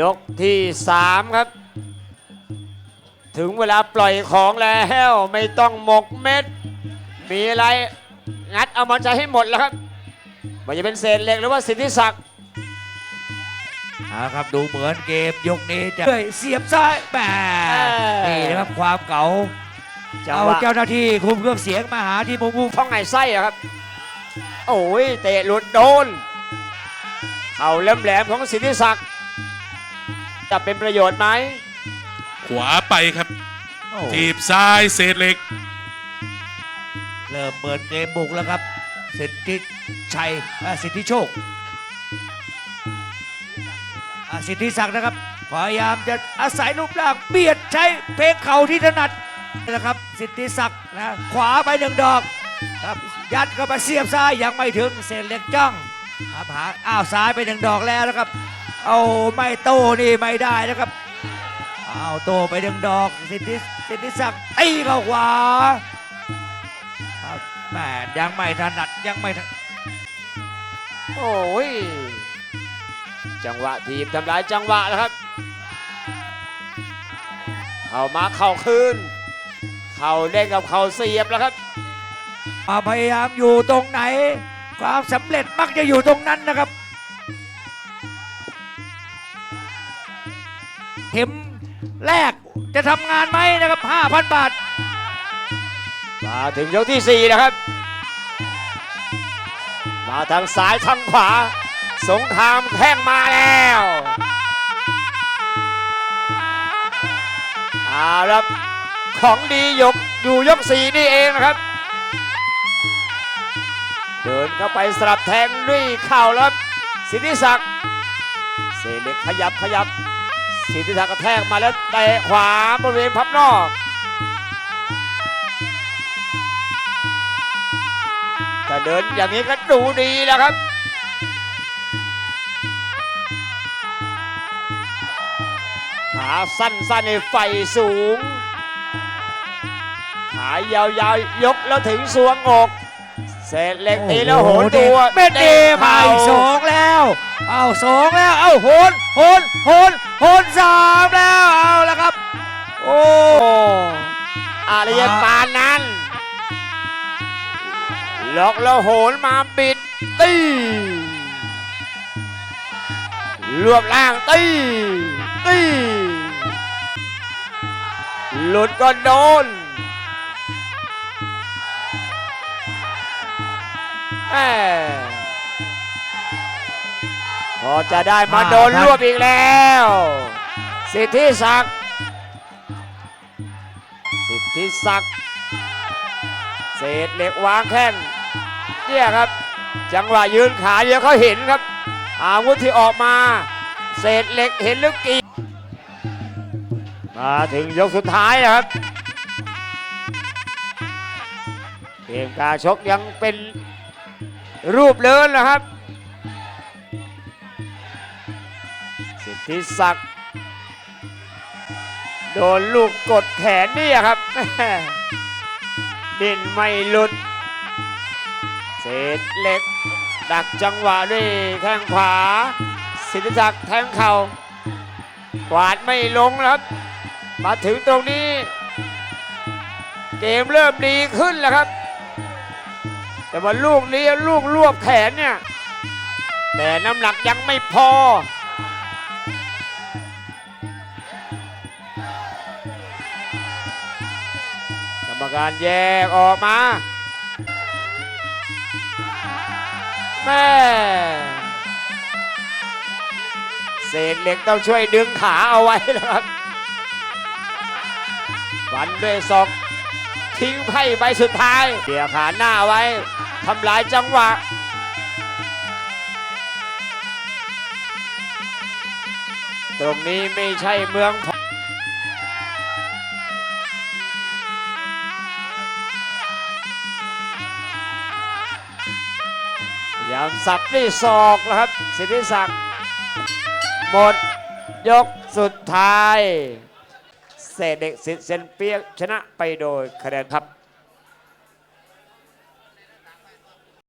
ยกที่สามครับ ถึงเวลาปล่อยของแล้วไม่ต้องหมกเม็ด มีอะไร งัดเอามันใจให้หมดแล้วครับมันจะเป็นเศษเหล็กหรือว่าสิทธิศักดิ์เอาครับดูเหมือนเกมยกนี้จะเฮ้ยเสียบซ้ายแหมนี่นะครับความเก่าจังเอาหวะเจ้าหน้าที่คุมเครื่องเสียงมาหาที่มุมมุมท้องไงไส้อะครับ โอ้ยเตะหลุดโดน เข่าแหลมๆของสิทธิศักดิ์ จะเป็นประโยชน์ไหมขวาไปครับ โอ้ทีบซ้ายเศษเหล็ก เริ่มเปิดเกมบุกแล้วครับ สิทธิชัยอ่าสิทธิโชคอ่าสิทธิศักดิ์นะครับ พยายามจะอาศัยรูปร่างเบียดใช้เพลงเข่าที่ถนัดนะครับ สิทธิศักดิ์นะขวาไปหนึ่งดอกครับยัดเข้าไปเสียบซ้ายยังไม่ถึงเศษเหล็กจ้องครับหาอ้าวซ้ายไปหนึ่งดอกแล้วนะครับ เอาไม่โต้นี่ไม่ได้นะครับเอาโต้ไปหนึ่งดอกสิทธิสิทธิศักดิ์ตีเข้าขวาครับแหมยังไม่ถนัดยังไม่ถนัดโอ้ยจังหวะทีบทำลายจังหวะแล้วครับเข้ามาเข่าคืน เข่าเด้งกับเข่าเสียบแล้วครับอ่าพยายามอยู่ตรงไหน ความสำเร็จมักจะอยู่ตรงนั้นนะครับ เข็มแรกจะทำงานไหมนะครับ 5,000 บาท มาถึงยกที่4แล้วครับ มาทางซ้ายทางขวา สงครามแข้งมาแล้วเอาละครับของดียกอยู่ยกสี่นี่เองนะครับ เดินเข้าไปสลับแทงด้วยเข่าแล้วครับสิทธิศักดิ์เซเล็กขยับขยับ สิทธิศักดิ์กระแทกมาแล้วเตะขวาบริเวณพับนอกถ้าเดินอย่างนี้ก็ดูดีแล้วครับขาสั้นๆในไฟสูง ขายาวๆยกแล้วถึงสวงอก เศษเหล็กตีแล้วโหนตัวเม็ดเดมาอีกสองแล้ว เอาสองแล้ว เอาโหนโหนโหนโหนสามแล้วเอาแล้วครับ โอ้โอ้อาริยปานนั้นล็อกแล้วโหนมาบิดตีรวบล่างตีตีหลุดก็โดน แม่พอจะได้มาโดนรวบอีกแล้ว สิทธิศักดิ์สิทธิศักดิ์เศษเหล็กวางแข้งเนี่ยครับ จังหวะยืนขาเดียวเขาเห็นครับ อาวุธที่ออกมา เศษเหล็กเห็นลึกกี่มาถึงยกสุดท้ายนะครับเกมการชกยังเป็น รูปเลินนะครับสิทธิศักดิ์โดนลูกกดแขนนี่ครับดินไม่หลุด เศษเหล็ก ดักจังหวะด้วยแข้งขวาสิทธิศักดิ์แทงเข่ากวาดไม่ลงครับ มาถึงตรงนี้ เกมเริ่มดีขึ้นแล้วครับ แต่ว่าลูกนี้ลูกรวบแขนเนี่ย แต่น้ำหนักยังไม่พอ กรรมการแยกออกมาแม่เศษเหล็กต้องช่วยดึงขาเอาไว้นะครับฟันด้วยศอกทิ้งไพ่ใบสุดท้ายเดี่ยวขาหน้าไว้ ทำลายจังหวะตรงนี้ไม่ใช่เมืองพอยายามสับด้วยศอกแล้วครับ สิทธิศักดิ์หมดยกสุดท้าย เศษเด็กสิทธิ์เซนเปียกชนะไปโดยคะแนนครับ